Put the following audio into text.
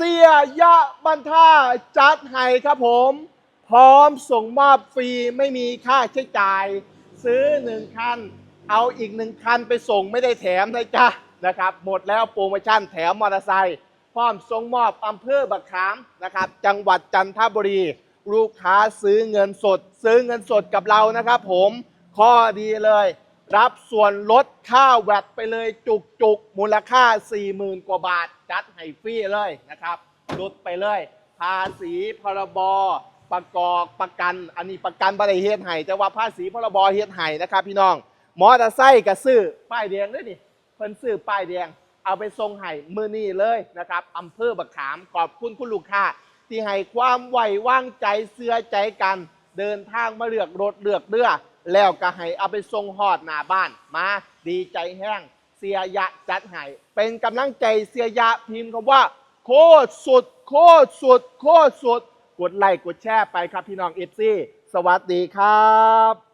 เสียยะบันท่าจัดให้ครับผม พร้อมส่งมอบฟรีไม่มีค่าใช้จ่าย ซื้อหนึ่งคัน เอาอีกหนึ่งคันไปส่งไม่ได้แถมนะจ๊ะนะครับ หมดแล้วโปรโมชั่นแถมมอเตอร์ไซค์พร้อมส่งมอบอำเภอบักขามนะครับ จังหวัดจันทบุรี ลูกค้าซื้อเงินสด ซื้อเงินสดกับเรานะครับผมข้อดีเลย รับส่วนลดค่าแวดไปเลยจุกจุกมูลค่า 40,000 กว่าบาท จัดให้ฟรีเลยนะครับลดไปเลย ภาษีพรบประกอบประกัน อันนี้ประกันบริเฮ็ดให้แต่ว่าภาษีพรบเฮ็ดให้นะครับ พี่น้อง มอเตอร์ไซค์ก็ซื้อป้ายแดงด้วยนี่เพิ่นซื้อป้ายแดง เอาไปส่งให้มือนี่เลยนะครับอำเภอบักขามขอบคุณคุณลูกค้าที่ให้ความไว้วางใจเสื้อใจกัน เดินทางมาเลือกรถเลือกเรือ แล้วก็ให้เอาไปส่งหอดหน้าบ้านมาดีใจแห้งเสียยะจัดให้เป็นกำลังใจเสียยะพิมพ์คำว่า โคตรสุด โคตรสุด โคตรสุด กดไลค์กดแชร์ไปครับพี่น้องเอฟซีสวัสดีครับ